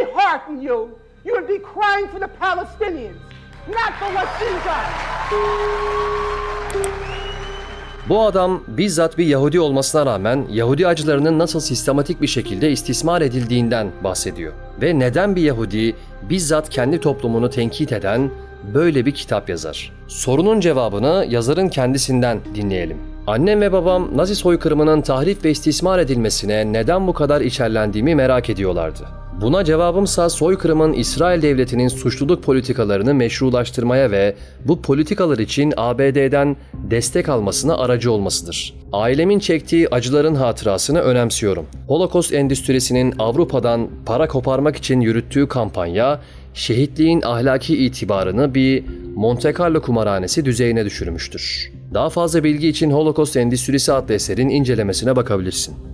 dishearten you. You would be crying for the Palestinians, not for inside. Bu adam bizzat bir Yahudi olmasına rağmen Yahudi acılarının nasıl sistematik bir şekilde istismar edildiğinden bahsediyor. Ve neden bir Yahudi bizzat kendi toplumunu tenkit eden böyle bir kitap yazar? Sorunun cevabını yazarın kendisinden dinleyelim. Annem ve babam Nazi soykırımının tahrif ve istismar edilmesine neden bu kadar içerlendiğimi merak ediyorlardı. Buna cevabımsa soykırımın İsrail devletinin suçluluk politikalarını meşrulaştırmaya ve bu politikalar için ABD'den destek almasına aracı olmasıdır. Ailemin çektiği acıların hatırasını önemsiyorum. Holocaust endüstrisinin Avrupa'dan para koparmak için yürüttüğü kampanya, şehitliğin ahlaki itibarını bir Monte Carlo kumarhanesi düzeyine düşürmüştür. Daha fazla bilgi için Holocaust Endüstrisi adlı eserin incelemesine bakabilirsin.